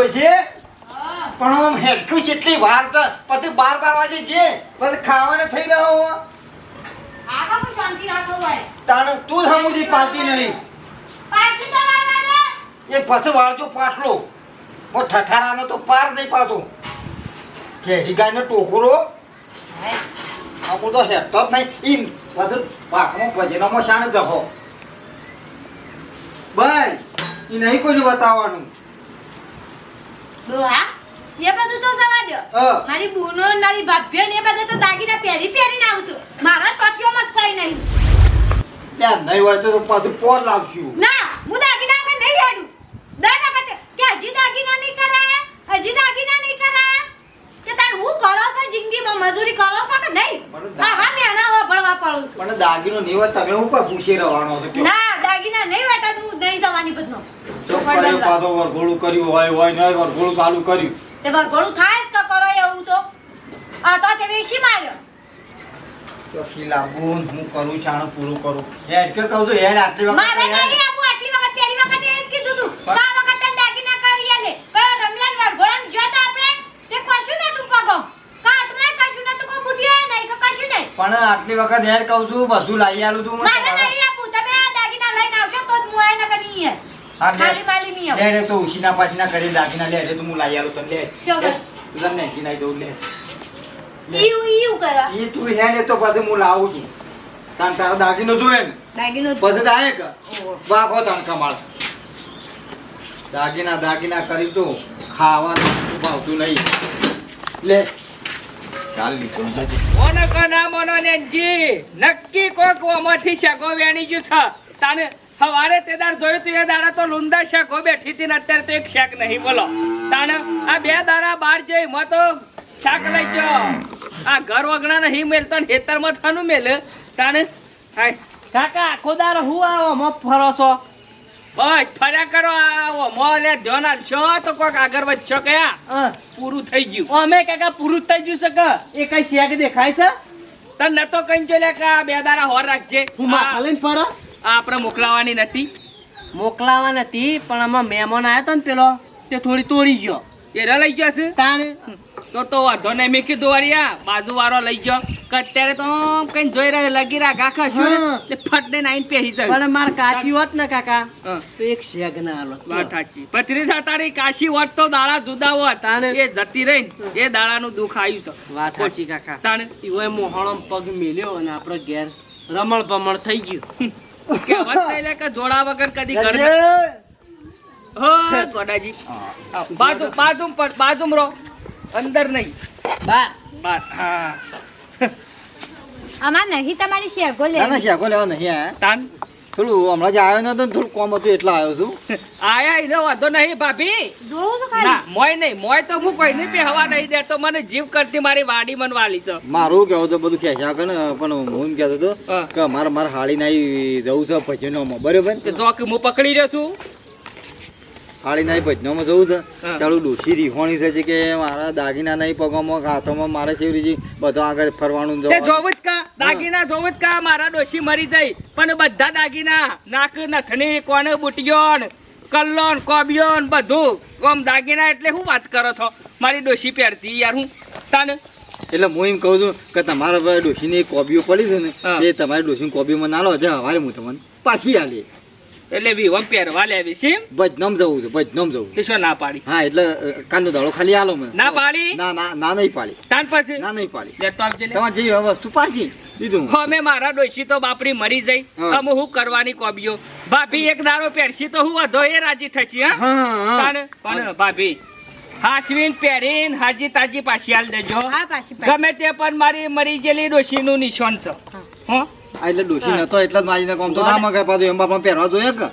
પછી પણ આમ કેટલી વાર છે પછી બાર બાર વાગે જે પછી ખાવાને થઈ રહ્યો હું. શાંતિ રાખો ભાઈ. તાણે તું સમુજી પાલતી નહીં. પાટલી તો મારવા એ પછી વાળજો પાટલો. ઓ ઠઠારાનો તો પાર નહીં કેડી ગાયનો ટોકરો? આપણું તો હેઠતો જ નહીં. ઈ બધું પાકમાં ભજનોમાં શાણ જહો. બસ ઈ નહીં કોઈને બતાવવાનું. ડોહા એ બધું તો જવા દો. મારી બૂનો મારી ભાભીઓ ને એ બધું તો દાગીના પહેરી પહેરીને આવું છું. મારા ટોટીઓમાં જ કોઈ નહીં. ત્યાં નહીં હોય તો પાછું પોર લાવશું. ના હું દાગીના વગર નહીં રેડું. દર વખતે કે હજી દાગીના નહીં કરાયા હજી દાગીના નહીં કરાયા કે તાર હું કરો છો જિંદગીમાં? મજૂરી કરો છો કે નહીં? આવા મેણા હોભળવા પડું છું. પણ દાગીનો નહીં હોય તમે હું કોઈ પૂછી રહેવાનો છો? ના દાગીના નહીં હોય તો હું નહીં જવાની બધનો કર્યો પાછો વરઘોડું કર્યું હોય હોય નહીં વરઘોડું ચાલુ કર્યું. તે વરઘોડું થાય જ તો કરો એવું તો. આ તો તે વેશી માર્યો. તો ખીલાબુન હું કરું છાણું પૂરું કરું. હેડ કે કહું છું હેડ આટલી વખત મારે નહીં આપું આટલી વખત પહેલી વખત એ જ કીધું તું. તો વખત તને દાગીના કરી આલે. કયો રમલાન વરઘોડાને જોયો આપણે તે કશું નતું પગો. કાટમાં કશું નતું કોઈ બુઢિયો નહીં કે કશું નહીં. પણ આટલી વખત હેડ કહું છું બધું લાવી આલું તું મારે નહીં આપું. તમે આ દાગીના લઈને આવશો તો જ હું આઈને કે નહીં હા, ખાલી માલી નહીં આવું. લે તો ઉછીના પાછીના કરી દાખીના લે રે તો હું લાવી આલું તને. લે. શું લે, કર? તું તને નેકી નાઈ દઉં લે. લે. ઈયું ઈયું કરો. ઈ તું હેડ તો પછી હું લાવું છું. તાન તારો દાગીનો જોયે ને? દાગીનો પછી જાય કે? વાખો તાણ કમાળ. દાગીના દાગીના કરી તો ખાવાનું ભાવતું નહીં. લે. ચાલ મોનો કો ના મોનો નેનજી. નક્કી કોક ઓમાંથી વેણી ગયું છે. તાને સવારે તે દાર જોયું તું એ દાડા તો લુંદા શેકો બેઠી હતી ને અત્યારે તો એક શેક નહીં. બોલો. તાને આ બે દાડા બહાર જઈ મો તો શાક લઈ ગયો. આ ઘર વગણા નહીં મેલતો ને ખેતરમાં થાનું મેલ. તાને હાય. કાકા આખો દાર હું આવો? મો ફરો છો? બસ ફર્યા કરો આવો. મો લે ધ્યાન આલશો તો કોક આગળ વધશો કયા પૂરું થઈ ગયું. અમે કાકા પૂરું થઈ ગયું છે કે? એ કઈ શેક દેખાય છે? તને નતો કઈ જો લે કે બે દાડા હોર રાખજે. હું માથા લઈને ફરો? આ આપણે મોકલાવાની નથી. મોકલાવા નથી પણ આમાં મહેમાન આવ્યો હતો ને પેલો તે થોડી તોડી ગયો. એ લઈ ગયો છે? તાને? તો તો વાંધો નહીં મેં કીધું વાળિયા બાજુ વાળો લઈ ગયો. કે અત્યારે તો કઈ જોઈ રહ્યો લગી રહ્યા કાકા હા. ને ફટને નાઈન પહેરી જાય. પણ માર કાચી હોત ને કાકા તો એક શેગ ના આલો વાત સાચી. પથરી તારી કાશી હોત તો દાડા જુદા હોત. તાને. એ જતી રહી ને, એ દાડાનું દુઃખ આવ્યું છે. વાત સાચી કાકા. તાણે ઈવોય મોહણો પગ મેલ્યો અને આપણો ઘેર રમણ ભમણ થઈ ગયું. કહેવત નહીં લે કે જોડા વગર કદી ઘર. હો ગોડાજી. બાજુ બાજુ પર બાજુમ રહો. અંદર નહીં. બા. બા હા. અમાર નહીં તમારી શેગો લે ના ના શેકો લેવા નહીં આ તાન. થોડું હમણાં જ આવ્યો નતો ને થોડું કોમ હતું એટલે આવ્યો છું. આયા એનો વાંધો નહીં ભાભી. જોઉં છું ના મોય નહીં મોય તો હું કોઈ નહીં હવા નહીં દેતો મને જીવ કરતી મારી વાડી મન વાલી છે. મારું કેવું તો બધું ખેંચ્યા કરે પણ હું એમ કહેતો હતો કે મારે મારે હાળી નાઈ જવું છે ભજનોમાં બરોબર? તે જો હું પકડી રહ્યો છું. હાળી નાઈ ભજનોમાં જવું છે. ચાલુ ડોસી રીહોણી છે કે મારા દાગીના નહીં પગોમાં હાથોમાં મારે કેવી રીતે બધો આગળ ફરવાનું તે જોવું જ કા દાગીના જોવું જ કા મારા ડોસી મરી જાય. પણ બધા દાગીના નાક નથણી કોને બુટિયોન કલ્લોન કોબિયોન બધું. આમ દાગીના એટલે હું વાત કરો છો? મારી ડોસી પહેરતી યાર હું. તાને? એટલે હું એમ કહું છું કે તમારા ડોસીની કોબીઓ પડી છે ને. એ તમારી ડોસીની કોબીમાં ના લો છે હવારે હું તમને પાછી આલી એટલે વિવમ પહેરવા લેવી છે બજ નમ જવું છે ભજનોમ જવું છે. તે શું ના પાડી. હા એટલે કાંદો દાળો ખાલી આલો મને. ના પાડી? ના ના ના નહીં પાડી. તાન પછી? ના નહીં પાડી. લેતો તો આપજે તમાર જેવી વસ્તુ પાછી દીધું અમે મારા ડોશી તો બાપરી મરી જઈ. હા. અમે હું કરવાની કોબીઓ. ભાભી એક દારો પહેરશી તો હું વધો એ રાજી થશી હા? હા હા પણ ભાભી. હાચવીન પહેરીન હાજી તાજી પાછી આલ દેજો. હા પાછી પાછી. ગમે તે પણ મારી મરી ગયેલી ડોશીનું નિશાન છે. હો? આ એટલે ડોશી નતો એટલે જ મારીને કોમ તો ના મગાય પાછું એમ બાપા પહેરવા જોઈએ કે?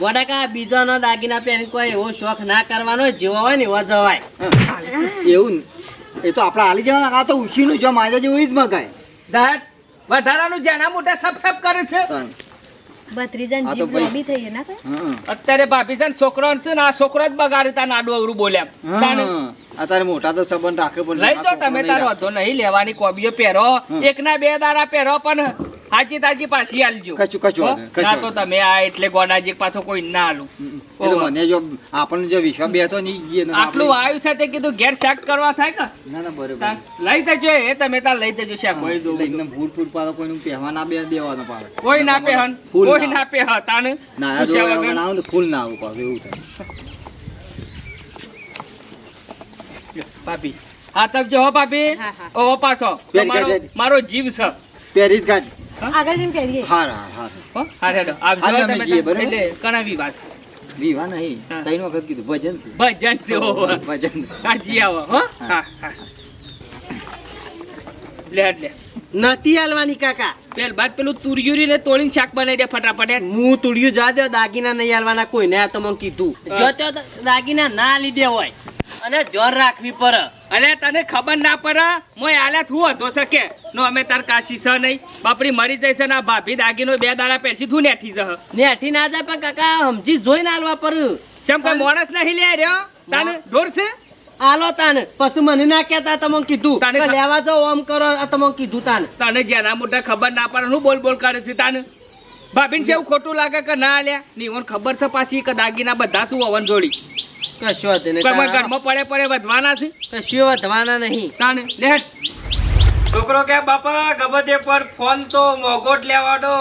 ગોડાકા બીજાના દાગીના પહેરી કોઈ એવો શોખ ના કરવાનો જેવો હોય ને એવો જવાય. એવું. એ તો આપણે હાલી જવાના આ તો ઉછીનું જો માજા જેવું જ મગાય. દાટ વધારાનું જેના મોટા સપ સપ કરે છે. જીભ ભાઈ- લાંબી થઈ ને અત્યારે ભાભી છે ને છોકરો છે ને આ છોકરો જ બગાડે તાર નાડું અવરું બોલ્યા અત્યારે મોટા તો સંબંધ રાખે પણ લઈ નાના તમે તાર નહીં નહીં લેવાની કોબીઓ પહેરો. એક ના બે દાડા પહેરો પણ હાજી તાજી પાછી આલજો. કશું-? વાંધો કશું ના તો તમે આ એટલે ગોડાજી પાછો કોઈ ના આલું. હમ. એ તો ઓહો. મને જો આપણને જો વિશ્વાસ બેઠો નહીં ગયે ને આટલું આવ્યું છે તે કીધું ઘેર શાક કરવા થાય કે? ના ના બરોબર. તાન લઈ જજો એ તમે તાર લઈ જજો શાક. કોઈ લઈને ફૂટ ફૂટ પાડો કોઈનું પહેવા ના બે દેવાનો પાડે. કોઈ ના પહેન કોઈ ના પહે હ ના. વગર. આવું ફૂલ ના આવું પાછું એવું થાય. પાપી હા તબ જો હો પાપી હા, હા. ઓહો પાછો. મારો જીવ છે. પેરીસ ગાડી. આગળ જેમ કહીએ હા હા હા. હા હા હા તમે? એટલે કણાવી વાત. વિવાહ નહીં. ત્રણ વખત કીધું ભજન. ભજન ભજન. કાઢી આવો હો. હા. હા લે લે. નથી હાલવાની કાકા. પેલ બાદ પેલું તુરિયુરી ને તોડીને શાક બનાવી દે ફટાફટ. હું. તુરિયું જા દે દાગીના નહીં હાલવાના કોઈને આ તમને કીધું. જો તે દાગીના ના લીધે હોય. અને જોર રાખવી પડે. અલે તને ખબર ના પડે? મોય આલે થું હતો શકે. નો અમે તાર કાશી છે નહીં. બાપરી મરી જાય ના ભાભી દાગીનો બે દાડા પેસી થું નેઠી જહ નેઠી ના જાય પણ કાકા સમજી જોઈને આલવા પર ચમ કોઈ માણસ નહીં લે રહ્યો? તાને ઢોર છે? આલો તાને. પછી મને ના કેતા તમે કીધું. તને લેવા જાઓ આમ કરો આ તમને કીધું તાને. તને જેના મોટા ખબર ના પડે હું બોલ બોલ કરે છે તાને. ભાભીને છે એવું ખોટું લાગે કે ના લ્યા ની ઓન ખબર છે પાછી કે દાગીના બધા શું અવન જોડી. કશો વાંધો નહીં. કોઈ ઘરમાં પડે પડે વધવાના છે? કશું વધવાના નહીં. તાને લે છોકરો કે બાપા ગબતે પર ફોન તો મોગોટ લેવાડો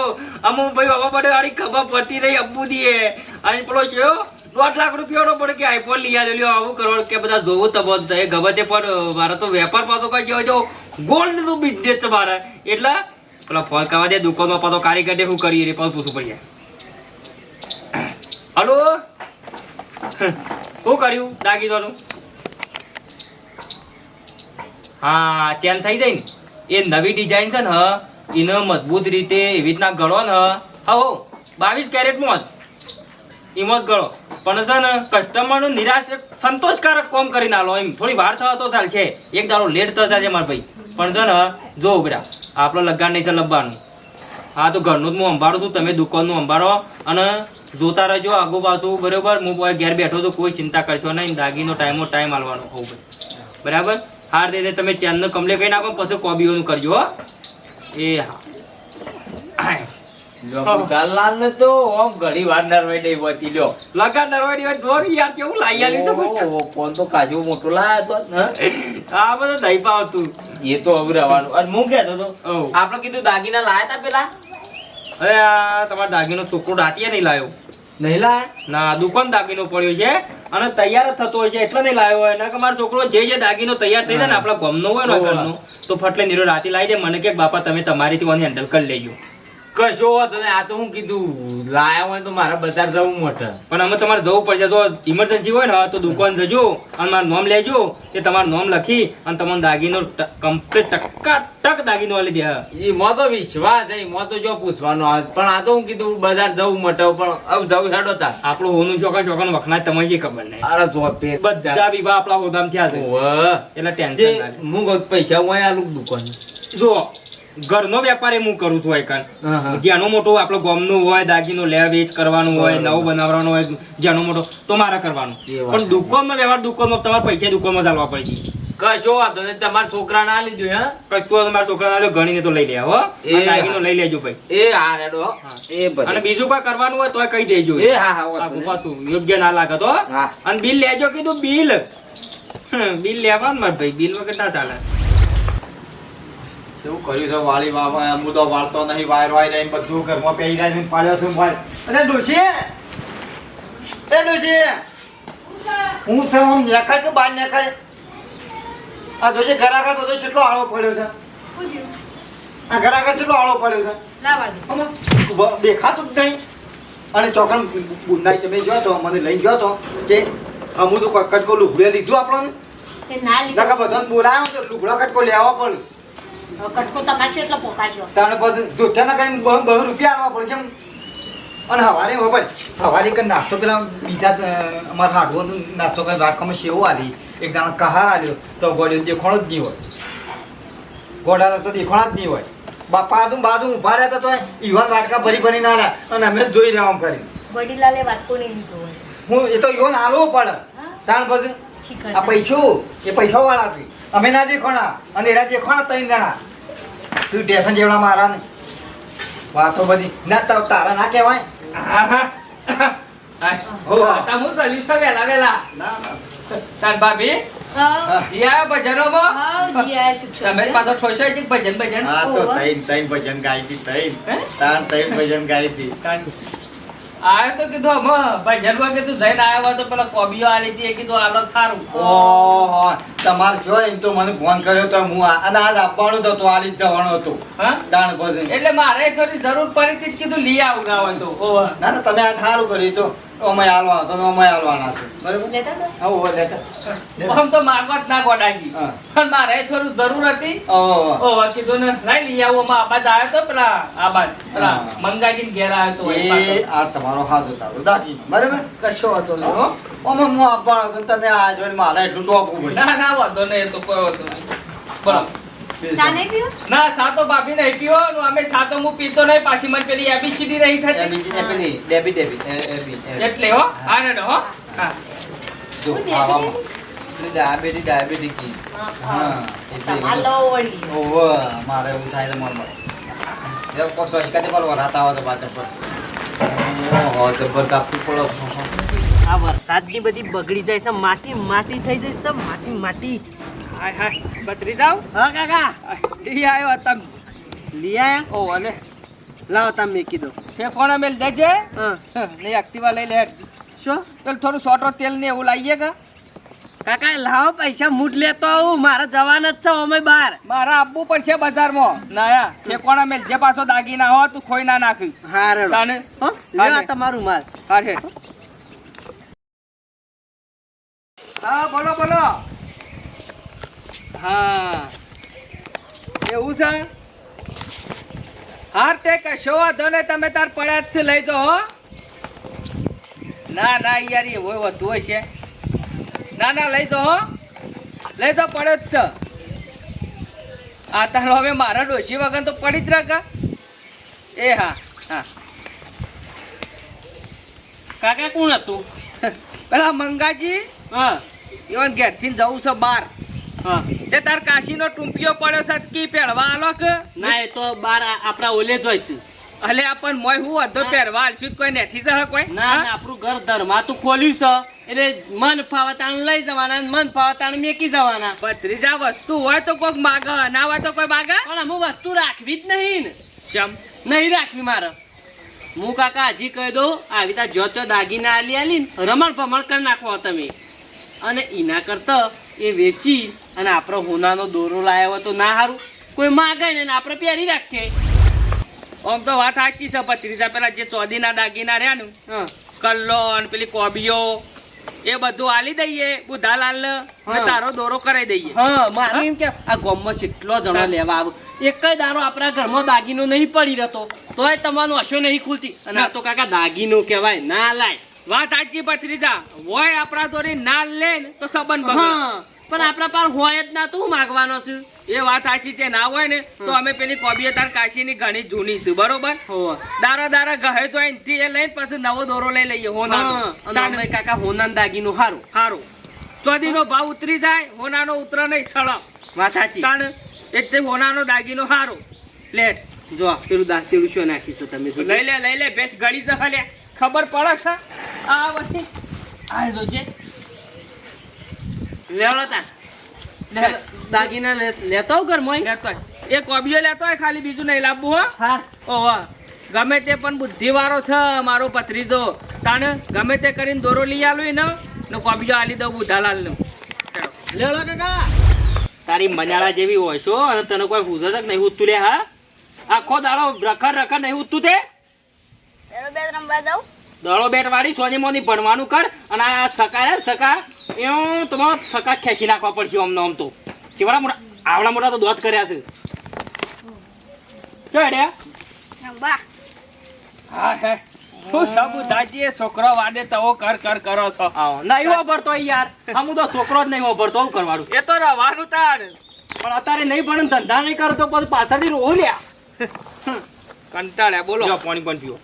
અમુ ભાઈ હવે પડે આરી ખબર પડતી રહી અબ્બુ દીએ. અને પેલો છે દોઢ લાખ રૂપિયાનો પડે કે આઈફોન લઈ આવ્યો લ્યો આવું કરો કે બધા જોવું તબો એ ગબતે પર મારે તો વેપાર પાતો કઈ જો જો ગોલ્ડનું બિઝનેસ છે મારે. એટલે પેલા ફોન કરવા દે દુકાનમાં પાતો કારીગર હું શું કરીએ રે પાછું પૂછવું પડી જાય. હલો શું કર્યું? દાગીનોનું હા ચેન થઈ જાય ને. એ નવી ડિઝાઇન છે ને, હ, એને મજબૂત રીતે એવી રીતના ગળો ને, હા. બાવીસ કેરેટમાં જ. એમાં જ ગળો. પણ છે ને કસ્ટમરનું નિરાશ સંતોષકારક કામ કરીને આલો એમ. થોડી વાર થવા તો ચાલશે એક દાડો લેટ તો ચાલશે મારા ભાઈ. પણ છે ને, જો બેટા આપણો લગાડ નહીં છે લબ્બાનું હા, તો ઘરનું જ હું સંભાળું છું, તમે દુકાનનું સંભાળો અને જોતા રહેજો આગુ પાછું બરોબર? હું ઘેર બેઠો તો કોઈ ચિંતા કરશો નહીં દાગીનો ટાઈમો ટાઈમ આલવાનો હોવું બરાબર? હાર દે તમે ચેનલ કમલે કહી નાખો પછી કોબીઓનું કરજો હો. એ હા. તો ઘણી વાર નરવાઈ નહીં હોતી લ્યો. લગા નરવાડી હોય જોર યાર કેવું લાઈ આલી તો. ફોન તો કાજુ મોટો લાયો તો. આ બધું પાવ તું એ તો હવે રહેવાનું અને હું કહેતો તો. આપણે કીધું દાગીના લાયા તા પેલા? અરે આ તમારા દાગીનો છોકરો રાતીએ નહીં લાવ્યો નહીં લાયા? ના દુકાન દાગીનો પડ્યો છે અને તૈયાર જ થતો હોય છે એટલે નહીં લાવ્યો હોય. ના કે મારો છોકરો જે જે દાગીનો તૈયાર થઈ જાય ને આપણા ગમનો હોય ને ઘરનો તો ફટલે નીરો રાતે લાવી દે. મને કે બાપા તમે તમારીથી મને હેન્ડલ કરી લેજો. કશો નહીં. આ તો હું કીધું લાયા હોય તો મારે બજાર જવું મોટે. પણ અમે તમારે જવું પડશે. જો ઇમરજન્સી હોય ને તો દુકાન જજો અને મારું નામ લેજો એ તમારું નામ લખી અને તમારો દાગીનો કમ્પ્લીટ ટકા ટક દાગીનો આલી દે એમાં તો વિશ્વાસ છે એમાં તો જો પૂછવાનો આવે. પણ આ તો હું કીધું બજાર જવું મોટે પણ હવે જવું હેડો તાર. આપણું હોનું ચોકન ચોકન વખણાય તમને જે ખબર નહીં. અરે તો બધા વિવાહ આપણા હોદામ થયા છે એટલે ટેન્શન હું કહું પૈસા હું આલું દુકાન જો ઘરનો વેપાર એ હું કરું છું આઈકન હા. મોટો આપણો ગમનું હોય દાગીનો લે વેચ કરવાનું હોય. નવું બનાવવાનું હોય જેનો મોટો તો મારે કરવાનું. પણ દુકાનનો વ્યવહાર દુકાનનો તમારે પૈસા દુકાનમાં ચાલવા પડે કશો વાંધો નહીં તમારા છોકરા ના લીધું હે? કચ્છું તમારા છોકરાના ગણીને તો લઈ લે હો. દાગીનો લઈ લેજો ભાઈ. એ હા રેડો. હો. એ અને બીજું કોઈ કરવાનું હોય તોય કહી દેજો. એ હા હા પાછું યોગ્ય ના લાગે તો અને બિલ લેજો કીધું બિલ. બિલ લેવાનું મારે ભાઈ બિલ વગર ના ચાલે. શું કર્યું છે વાળી બાબા હું તો વાળતો નહીં વાયર વાય નહીં બધું ઘરમાં પહેરી જાય પાડ્યો છું ભાઈ. અરે ડોશી! એ ડોશી! હું છે આમ નેખાય કે બહાર નેખાય? આ જોજે ઘર આગળ બધો કેટલો આળો પડ્યો છે? આ ઘર આગળ કેટલો આળો પડ્યો છે? ના દેખાતું જ નહીં. અને ચોકન બુંદાઈ તમે ગયો તો મને લઈ ગયો તો કે અમુક તો કટકો લુગડે લીધું આપણને. ના લીધું. બધા બોલાયો તો લુગડો કટકો લેવા પડે કટકો તમારે છે એટલો પોકાડ્યો તાણે બધું દોઠાના કઈ બહુ બહુ રૂપિયા આવવા પડે છે અને હવારે હવારે કઈ નાસ્તો પેલા બીજા અમારા હાડવો નાસ્તો કઈ વાટકામાં સેવો આલી. એક દાણા કહાર આલ્યો તો ગોળી દેખોણો જ નહીં હોય. ગોડાનો તો દેખોણા જ નહીં હોય. બાપા તું બાજુ ઊભા રહેતા તો ઈવન વાટકા ભરી ભરી ના રહ્યા. અને અમે જ જોઈ રહ્યા આમ કરી. વડીલાલે લીધો હું એ તો ઈવન આલવું પડે. તાણ બધું. આ પૈસો એ પૈસા વાળા આપી અમે ના દેખોણા અને એના દેખોણા ત્રણ જણા. તું ટેશન જેવડા મારા ને વાતો બધી. ના તા- તારા ના કહેવાય. હો. વેલા વેલા ના ના. તાર ભાભી? હા. જી આયા ભજનોમાં? હા જી આ તમે પાછો ઠોસો છે ભજન ભજન? આ તો તૈન તૈન ભજન ગાઈ હતી તૈન હે? તૈન ભજન ગાઈ હતી. આયો તો કીધું અમે ભજનમાં કીધું જઈને આવ્યો હોય તો પેલા કોબીઓ આલી હતી એ કીધું આલો થારું. ઓહો તમારે જો એમ તો મને ફોન કર્યો તો હું અને આજ આપવાનું તો તો આલી જવાનો હતું. હા? દાણ એટલે મારે થોડી જરૂર પડી હતી કીધું લઈ આવું ના હોય તો ઓહ. ના ના તમે આ સારું કર્યું તો. અમે હાલવા તો અમે હાલવાના છે. બરાબર? લેતા હા ઓ લેતા. આમ તો માગવા ના ગોડાજી પણ મારે થોડું જરૂર હતી. ઓહો. ઓ કીધું ને લઈ લઈ આવો માં આબાદ આવ્યો તો પેલા આબાદ પેલા હા. ઘેર આવ્યો તો એ આ તમારો હાથ ઉતારો દાદી બરાબર? કશો હતો ને હો. અમે હું આપવાનો હતો તમે આ જોઈને મારે એટલું ટોકવું ના ના વાંધો નહીં એ તો કોઈ વાંધો નહીં. પીવો ના સાતો ભાભી નહીં પીવો અમે સાતો હું પીતો નહીં. પાછી મને પેલી એબીસીડી નહીં એ થતી ડેબી ડેબી એ- એ બી- એ. એટલે હો હા ને હો. હા. જો, કી. હા, એટલે તમાર લો વળી ઓવે, મારે એવું થાય વરાત આવે તો પાછળ પર. જબર કાપવું પડે. આ વરસાદની બધી બગડી જાય છે. માટી માટી થઈ જાય છે. માટી માટી. હાય હાય. બત્રી જાવ હા કાકા. ઈ આવ્યો તમ. લઈ આયા? ઓ અને લાવો તમે મેકી દો ફેફોણા મેલ દેજે હા. નહીં એક્ટિવા લઈ લે. શું? પેલું થોડું સોટો તેલ ને એવું લાવીએ કા. કાકા લાવો પૈસા મૂટ લેતો આવું. મારે જવાના જ છે અમે બહાર મારે આપવું પડશે બજારમાં. નાયા ફેફોણા મેલ જે પાછો દાગીના હો તું ખોઈ ના નાખી. હારે તાને? લ્યો આ તમારું માલ. હારે હા બોલો બોલો. હા. એવું છે? હાર તે કશો વાંધો ને તમે તાર પડ્યા જ છે લઈ જાઓ હો. ના ના યાર એ હોય વધુ હશે ના ના લઈ જો હો. લઈ જાઓ પડે જ છે. આ તારો હવે મારા ડોશી વગર તો પડી જ રાખા એ હા હા. કાકા કોણ હતું? પેલા મંગાજી હા. ઈવન ઘેરથી જવું છે બાર તે તાર કાશીનો ટૂંપિયો પડ્યો કી પહેરવા આલો કે? ના એ તો બાર આપણા ઓલે જ હોય છે. અલે આપણ મોય હું અધો પહેરવા આલશું કોઈ નેઠી જશે કોઈ? ના આપણું ઘર ધર્માતું ખોલ્યું છે. એટલે મન ફાવતાણ લઈ જવાના મન ફાવતાણ મેકી જવાના. ભત્રીજા વસ્તુ હોય તો કોઈક માગ ના હોય તો કોઈ માગ? પણ અમુક વસ્તુ રાખવી જ નહીં ને. શમ? નહીં રાખવી મારે. હું કાકા હજી કહી દઉં આવી તા જો તો દાગીના આલી આલી રમણ ભમણ કરી નાખો તમે. અને એના કરતા એ વેચી અને આપણો હોનાનો દોરો લાવ્યો હોય તો ના સારું કોઈ માગે ને આપણે પહેરી રાખીએ. આમ તો વાત સાચી છે ભત્રીજા પેલા જે ચોદીના દાગીના રહ્યા ને કલ્લો અને પેલી કોબીઓ એ બધું આલી દઈએ બુધાલાલ. તારો દોરો કરાઈ દઈએ. હા મારે એમ કે આ ગોમમાં કેટલો જણો લેવા આવું એક જ દારો આપણા ઘરમાં દાગીનો નહીં પડી રહેતો તોય તમારો હશો નહીં ખુલતી. અને આ તો કાકા દાગીનો કહેવાય ના લાય. વાત સાચી ભત્રીજા. હોય આપણા દોરી ના લે તો સંબંધ બગડે. હા પણ આપણા પાસે હોય જ ના તો હું માગવાનો છું? એ વાત સાચી છે ના હોય ને તો અમે પેલી કોબીએ તાર કાશીની ઘણી જૂની છે બરોબર? દારા દારા ગહે તો એ લઈને પછી નવો દોરો લઈ લઈએ હોના કાકા હોનાન દાગીનું સારું સારું ચોદીનો ભાવ ઉતરી જાય હોનાનો ઉતરે નહીં સળમ. વાત સાચી. કારણ એટલે હોનાનો દાગીનો હારો. લેટ. જો આ પેલું શું નાખીશું તમે? લઈ લે લઈ લે બેસ ગળી જ લે ખબર પડે છે? આ વખતે આ જોજે લેવડો. લે દાગીના લે- લેતો ઘર મોય લેતો. એ કોબીઓ લેતો હોય ખાલી બીજું નહીં લાવવું હો. હા. ઓહો. ગમે તે પણ બુદ્ધિવાળો છે મારો પથરીજો તાને ગમે તે કરીને દોરો લઈ આલું ને ને કોબીજો આલી દઉં બુધાલાલનું. લેવડો કાકા. તારી મજાળા જેવી હોય છો અને તને કોઈ છે કે નહીં ઉતું લે હા? આખો દાડો રખડ રખડ નહીં ઉતું તે? દડો બેટ વાળી સોની મોની ભણવાનું કર અને આ સકા રે સકા એવું તમારો સકા ખેંચી નાખવા પડશે અમને આમ તો. કેવડા મોટા આવડા મોટા તો દોત કર્યા છે. ચો હેડ્યા હા હે શું સબુદાજી એ છોકરો વાડે તવો કર કર કરો છો. આવો. નહીં વાપરતો યાર. હમું તો છોકરો જ નહીં વાપરતો હું કરવાનું એ તો રવાનું તાર પણ અત્યારે નહીં પણ ધંધા નહીં કરો તો પછી પાછળથી રોવ લ્યા. કંટાળ્યા બોલો. પાણી પણ પીવો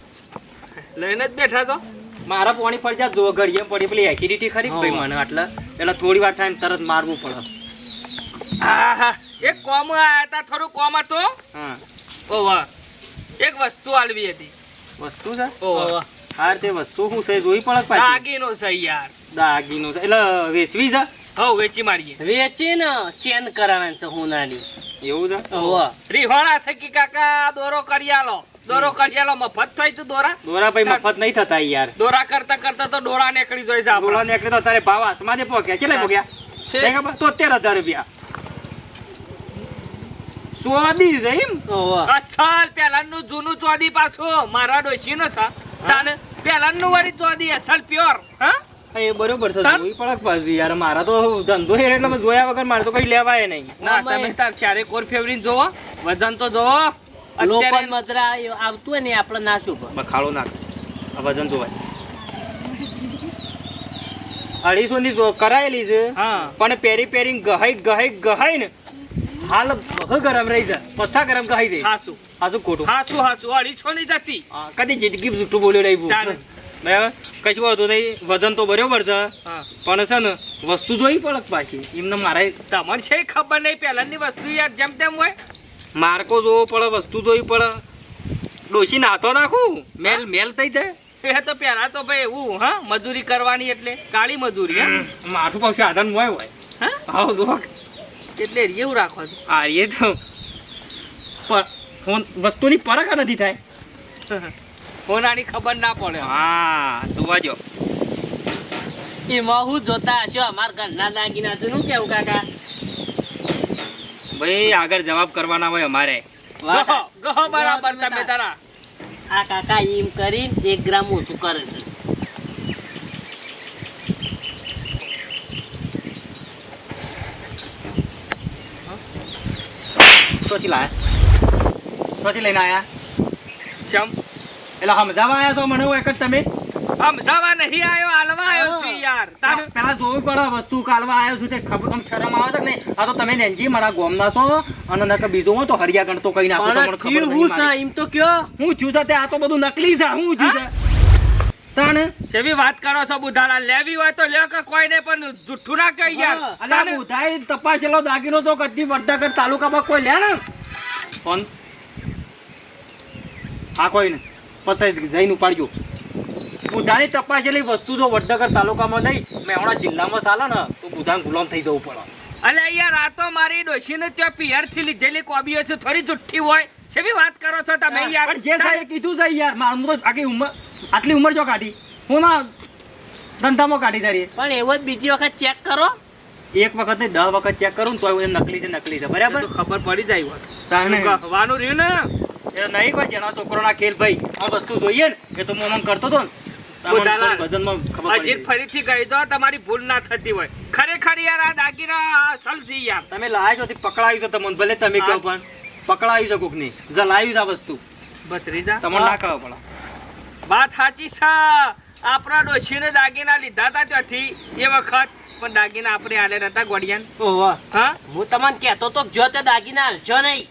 લઈને જ બેઠા તો મારા પાણી પડી જાય જો ઘડીએ પડી પેલી એસિડિટી ખરી ભાઈ મને એટલે એટલે થોડી વાર થાય તરત મારવું પડે. આહા, એક કોમ આયા તા થોડું કોમ હતો? હા. ઓવા. એક વસ્તુ આલવી હતી. વસ્તુ છે? ઓવા. હાર તે વસ્તુ શું છે? જોઈ પડે પાછી? દાગીનો છે યાર. દાગીનો છે. એટલે વેચવી છે? હવ વેચી મારીએ. વેચી ને ચેન કરાવે છે હું નાની એવું છે? ઓવા. રીહોણા થકી કાકા દોરો કરિયાલો દોરો કરિયાલો મફત થઈ તું દોરા? દોરા ભાઈ મફત નહીં થતા યાર. દોરા કરતા કરતા તો ડોળા નીકળી જાય છે બોલો નીકળે તો તારે ભાવ આસમાને પોકે કેટલા પહોંચ્યા છે. તોતેર હજાર રૂપિયા. ચોદી છે એમ? અસલ પેલાનું જૂનું ચોદી પાછું. મારા ડોશીનો છે તાને પેલાનું વાળી ચોદી અસલ પ્યોર. હા? એ બરોબર છે તાર? જોઈ પડક પાછું યાર. મારા તો ધંધો છે એટલે જોયા વગર મારે તો કઈ લેવાય નહીં. ના તમે તાર ચારે કોર ફેવરી જોવો? વજન તો જોવો. લોકલ મજરા આવતું હોય ને આપણે નાશું પણ ખાડો નાખ. આ વજન તો ભાઈ અઢીસો ની કરાયેલી છે પણ પેરી પેરી ગહાઈ ગહાઈ ગહાઈ ને હાલ ગરમ રહી છે પછા ગરમ ગહાઈ દે હાસુ. શું ખોટું. હાસુ હાસુ. અઢીસો ની જતી. કદી જિંદગી જૂઠું બોલ્યો રહી બરાબર કશું હોતું નહીં. વજન તો બરોબર છે. પણ છે ને વસ્તુ જોઈ પડક પાછી. એમને મારે તમને છે ખબર નહીં? પહેલાની વસ્તુ યાર જેમ તેમ હોય માર્કો જોવો પડે વસ્તુ જોવી પડે. ડોસી નાતો નાખું? મેલ મેલ થઈ જાય. એ તો પહેલા તો ભાઈ એવું હા? મજૂરી કરવાની એટલે કાળી મજૂરી હા? માથું પાછું સાધન હોય હોય. હા? આવો જો. એટલે એવું રાખો છો. હા એ તો. ફોન વસ્તુની પરખ નથી થાય. હોનાની ખબર ના પડે. હા જોવા જો એમાં હું જોતા હશો અમારા ઘરના દાગીના છે. શું કેવું કાકા? ભાઈ આગળ જવાબ કરવાના હોય અમારે. ગહો ગહો બરાબર તમે તારા આ કાકા એમ કરીને એક ગ્રામ ઓછું કરે છે. ચોથી લાયા. ચોથી લઈને આયા. ચમ એટલે સમજાવવા આયા તો? મને એક જ તમે? સમજાવા નહીં આવ્યો હાલવા આવ્યો છું યાર. તારે પેલા જોવું પડે વસ્તુ કાલવા આવ્યો છું તે ખબર આમ શરમ આવે છે ને આ તો તમે નેનજી મારા ગોમના છો અને નકર બીજો હોય તો હરિયા ગણતો કઈ નાખો તમને ખબર નહીં હું સા? એમ તો કયો? હું છું છે આ તો બધું નકલી છે હું છું? તાણે? સેવી વાત કરો છો બુધાલા લેવી હોય તો લે કે કોઈ ને પણ જુઠ્ઠું ના કહી યાર. હા. આ બુધાઈ તપાસેલો દાગીનો તો કદી વડનગર તાલુકામાં કોઈ લે ને? કોણ આ કોઈ ને પતાઈ જઈને ઉપાડજો. બુધાની તપાસેલી વસ્તુ જો વડનગર તાલુકામાં નહીં મેહોણા જિલ્લામાં ચાલે ને તો બુધાન ગુલામ થઈ જવું પડે. અલે યાર આ તો મારી ડોશીને ત્યાં પિયરથી લીધેલી કોબીઓ છે થોડી જુઠ્ઠી હોય છે બી વાત કરો છો તમે યાર? પણ જે સાહેબ કીધું છે યાર મારું તો આખી ઉંમર આટલી ઉંમર જો કાઢી હું ના ધંધામાં કાઢી તારી પણ એવો જ બીજી વખત ચેક કરો. એક વખત નહીં દસ વખત ચેક કરું ને તો એ નકલી છે નકલી છે બરાબર? ખબર પડી જાય ગહવાનું રહ્યું ને? એ નહીં કોઈ જેના છોકરોના ખેલ ભાઈ આ વસ્તુ જોઈએ ને એ તો હું કરતો હતો ને. તો આમ બધાના- થોડું વજનમાં ખબર હજી પડી ફરીથી કહી દો તમારી ભૂલ ના થતી હોય. ખરેખર યાર આ દાગીના અસલ છે યાર. તમે લાયા છો પકડાયું છે તમને ભલે તમે કહો પણ પકડાયું છે કોકની. જે લાવ્યું છે આ વસ્તુ. બત્રીજા તમને ના કહો પણ વાત સાચી છે. આપણા ડોશીને દાગીના લીધા હતા ત્યાંથી એ વખત પણ દાગીના આપણે આલે નતા ગોડિયાન ઓહો હા? હું તમને કહેતો તો જો તે દાગીના હાલશો નહીં.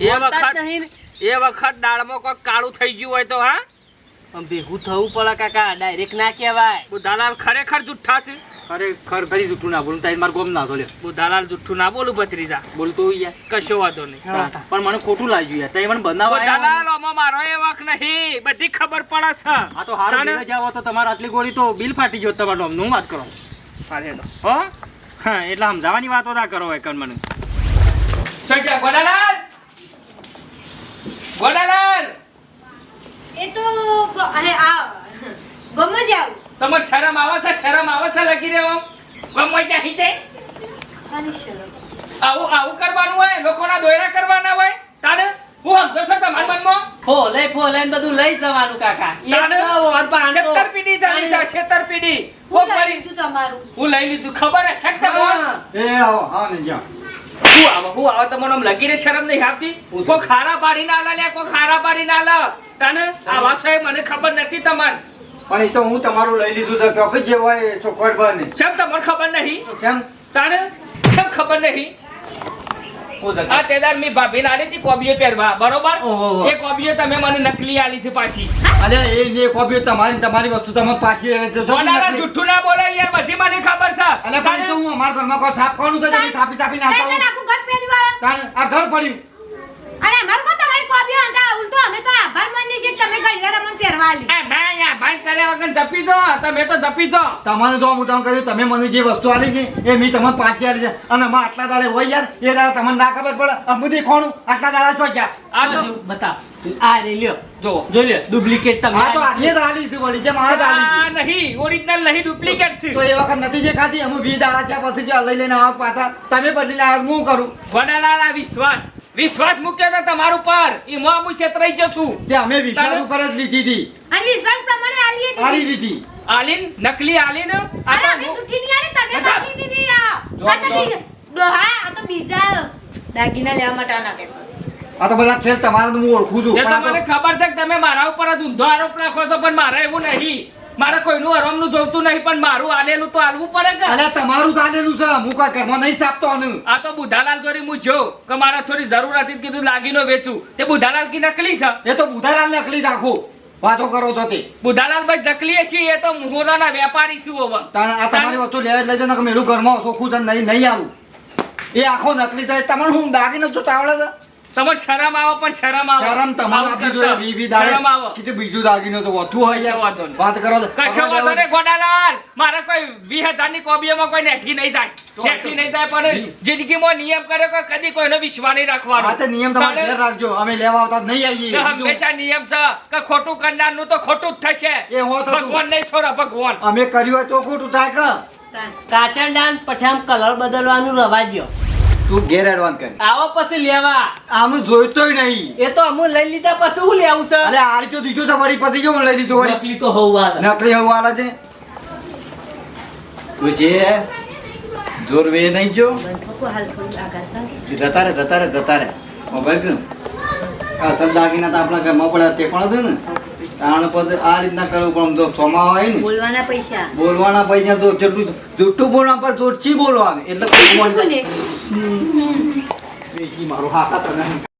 એ વખત એ વખત દાળમાં કોઈ કાળું થઈ ગયું હોય તો હા? ભેગું થવું પડે કાકા ડાયરેક્ટ ના કહેવાય. દલાલ ખરેખર જુઠ્ઠા છે? ખરેખર ફરી જુઠ્ઠું ના બોલું તારી મારે ગોમ ના લ્યો દલાલ જુઠ્ઠું ના બોલું ભત્રીજા. બોલતો યાર. કશો વાંધો નહીં. પણ મને ખોટું લાગ્યું યાર. તઈ મને બનાવવા દલાલ ઓમાં મારો એ વાંક નહીં. બધી ખબર પડે છે. આ તો હારું લઈ જાવ તો તમારે આટલી ગોળી તો બિલ ફાટી ગયો તમારો. હું વાત કરો? હો? હા એટલે સમજાવવાની વાતો ના કરો એક મને. ગોડાલાલ! ગોડાલાલ! એ તો હે આ ગમ જ આવ. તમાર શરમ આવે છે શરમ આવે છે લગી રહ્યો ગમો ત્યાં હિતે આવું આવું કરવાનું હોય લોકોના દોયરા કરવાના હોય. તાડે હું સમજો છો તમારા મનમાં? ફોલે ફોલે ને બધું લઈ જવાનું કાકા. છેતરપિંડી ચાલી છે છેતરપિંડી હું લઈ લીધું તમારું. હું લઈ લીધું. ખબર હે શકતે એ આવો હા ને જ્યાં હું આવો હું આવો તમને આમ લગીને શરમ નહીં આવતી? કોઈ ખારા પાડી ના લે કોઈ ખારા પાડી ના તને આવા છે મને ખબર નથી તમાર. પણ એ તો હું તમારું લઈ લીધું તો કે જે હોય ચોખવટ બને કેમ તમને ખબર નહીં. કેમ? તને કેમ ખબર નહીં? આ તેદાર મી ભાભીને આલી હતી કોબીએ પહેરવા. બરોબર? એ કોબીએ તમે મને નકલી આલી છે પાછી. અલે એ ને કોપી તમારી તમારી વસ્તુ તમે પાછી એ જો- જો બોલાલા જુઠ્ઠું ના બોલે યાર બધી મને ખબર છે. અલે ભાઈ તો હું અમારા ઘરમાં કોઈ સાફ કોનું તો થાપી ઘર પહેરી વાળા. તાણે આ ઘર પડ્યું અરે મારું ઘર તમારી કોબીઓ ઉલટો અમે તો આભાર માનીએ છીએ તમે ઘડીવાર અમને પહેરવા આલી. આ ભાઈ આ ભાઈ કર્યા વગર ધપી દો તમે તો ધપી દો. તમારે જો હું તમને કહ્યું તમે મને જે વસ્તુ આલી છે એ મેં તમને પાછી આલી છે. અને અમે આટલા દાડે હોય યાર એ દાડે તમને ના ખબર પડે. અમે દેખોણું આટલા દાડા છો ક્યાં? આ તો બતા આ રે લ્યો. જો જો લ્યો ડુપ્લિકેટ તમે આ તો આટલી જ આલી છે વળી જેમ આ જ આલી છે. નહીં ઓરિજિનલ નહીં ડુપ્લિકેટ તો એ વખત નથી જે ખાધી અમે વી દાડા ત્યાં પછી જો લઈ લઈને આવ પાછા. તમે બદલી લાવ હું કરું? વડાલાલા વિશ્વાસ. વિશ્વાસ મૂક્યો તો તમારું પર ઈ મો હું છેતરાઈ ગયો છું. તે અમે વિશ્વાસ ઉપર જ લીધી હતી. અને વિશ્વાસ પ્રમાણે આલીએ આલી દીધી. દીધી આલીન? નકલી આલીન? આ તો સુખી નહીં આલી તમે આલી દીધી આ. આ તો દોહા આ તો બીજા દાગીના લેવા માટે આ નાખે આ તો બધા ખેલ તમારે હું ઓળખું છું તમને ખબર છે કે તમે મારા ઉપર જ ઊંધો આરોપ નાખો છો પણ મારે એવું નહીં. મારે કોઈનું હરમનું જોઈતું નહીં પણ મારું આલેલું તો આલવું પડે કે? અલ્યા તમારું ચાલેલું છે. હું કોઈ ઘરમાં નહીં સાપતો આનું. આ તો બુધાલાલ થોડી હું જો કે મારે થોડી જરૂર હતી કીધું લાગીનો વેચું. તે બુધાલાલ કી નકલી છે? એ તો બુધાલાલ નકલી રાખો વાતો કરો તો તે. બુધાલાલ ભાઈ નકલી છે એ તો મોરાના વેપારી છું હવે. તાણ આ તમારી વસ્તુ લેવા જ લેજો ને કે મેલું ઘરમાં ચોખ્ખું છે નહીં નહીં આવું. એ આખો નકલી થાય તમારે હું દાગીનો છું તાવડે છે તમે શરમ આવો પણ શરમ આવો. શરમ તમારે આપી. જોઈએ વી વી દાડે શરમ આવો. કીધું બીજું દાગીનો તો વધુ હોય યાર વાત કરો તો. કશો વાંધો નહીં ગોડાલાલ. મારે કોઈ વીસની કોબીઓમાં કોઈ નેઠી નહીં જાય નેઠી નહીં જાય પણ જિંદગીમાં નિયમ કર્યો કે કદી કોઈનો વિશ્વાસ નહીં રાખવાનો. આ તો નિયમ તમારે ઘેર રાખજો. અમે લેવા આવતા નહીં આવીએ. હંમેશા નિયમ છે કે ખોટું કરનારનું તો ખોટું જ થશે. એ હો તો ભગવાન નહીં છોડો ભગવાન. અમે કર્યું તો ખોટું થાય કે? તાન. ડાન પઠામ કલર બદલવાનું રવા દ્યો તું ઘેર એડવાન્સ કર. આવો પછી લેવા. આમ જોઈતોય નહીં. એ તો અમુ લઈ લીધા પછી હું લેવું છે અરે આરી તો દીધું છે પછી જો હું લઈ લીધું નકલી તો હોવા નકલી હવા છે. તું જે જોર વે નહીં જો. જતા રે જતા રે જતા રે મોબાઈલ કે આ અસલ દાગીના તો આપણા ઘરમાં પડ્યા તે પણ છે ને? આ રીતના કરવું પણ જો ચોમા હોય ને. બોલવાના પૈસા. બોલવાના પૈસા તો જેટલું જુઠ્ઠું બોલવા પર જોરથી બોલવાનું એટલે હાથ